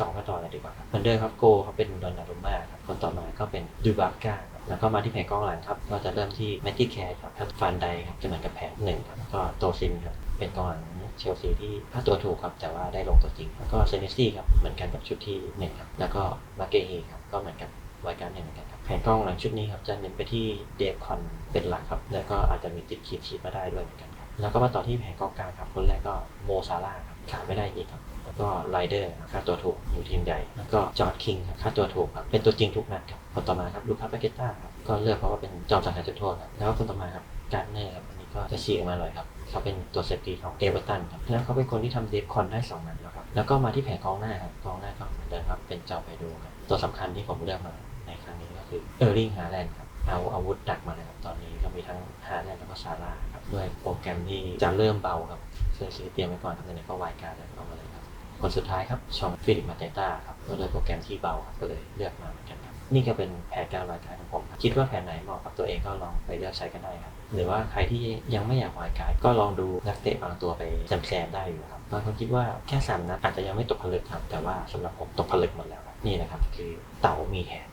สองกันต่อเลยดีกว่าครับเหมือนเดิมครับโกเขาเป็นดอนนารุม่าครับคนต่อมาก็เป็นดูบาก้าครับแล้วก็มาที่แผงกองหลังครับก็จะเริ่มที่แมตตี้แคร์ครับฟันไดครับจะเหมือนกับแผงหนึ่งครับแล้วก็โตซินครับเป็นกองหลังเชลซีที่ค่าตัวถูกครับแต่ว่าได้ลงตัวจริงแล้วก็เซเนสซี่ครับเหมือนกันกับชุดที่หนึ่งครับแล้วก็มาเกเฮครับก็เหมือนกับรายการหนึ่งเหมือนกันครับแผงกล้องหลังชุดนี้ครับจะเน้นไปที่เดฟคอนเป็นหลักครับแล้วก็อาจจะมีติดคีดชีดมาได้ด้วยเหมือนกันครับแล้วก็มาต่อที่แผงกองกลางครับคนแรกก็โมซาร่าครับขาดไม่ได้อีกครับ ก็ไรเดอร์ค่าตัวถูกอยู่ทีมใหญ่ แล้วก็จอร์ดคิงครับค่าตัวถูกครับเป็นตัวจริงทุกนัดครับคนต่อมาครับลูคัสปาเกต้าครับก็เลือกเพราะว่าเป็นจอมสังหารจุดโทษครับแล้วก็คนต่อมาครับการเนอร์ครับอันนี้ก็จะฉีกออกมาเลยครับเขาเป็นตัวเซฟตี้ของเอเวอร์ตันครับแล้วเขาเป็นคนที่ทำเดฟคอนได้สองนัดแล้วครับแล้วก็มาที่แผงกองหน้าครับกองหน้าก็เหมือนเดิมครับเป็นเจ้าไปดูครับตัวสำคัญที่ผมเลือกมาในครั้งนี้ก็คือเออร์ลิงฮาแลนด์ครับเอาอาวุธดักมาเลยครับตอนนี้ก็มีทั้งฮาแลนด์แล้วก็ซาร่าครับด้วยโปรแกรมที่จะเริ่มเบาครับเสื้อสีเตรียมไว้ก่อนครับในก็วายการเลยเอามาเลยครับ คนสุดท้ายครับชองฟิลิปมาเตต้าครับก็เลยโปรแกรมที่เบาครับก็เลยเลือกมาเหมือนกันครับนี่ก็เป็นแผนการวางการของผมครับคิดว่าแผนไหนเหมาะกับตัวเองก็ลองไปเลือกใช้กันได้ครับหรือว่าใครที่ยังไม่อยากวางการก็ลองดูนักเตะบางตัวไปแซมๆได้อยู่ครับบางคนคิดว่าแค่สามนัดอาจจะยังไม่ตกผลึกครับแต่ว่าสำหรับผมตกผลึกหมดแล้วนี่นะครับคือเต่ามีแขน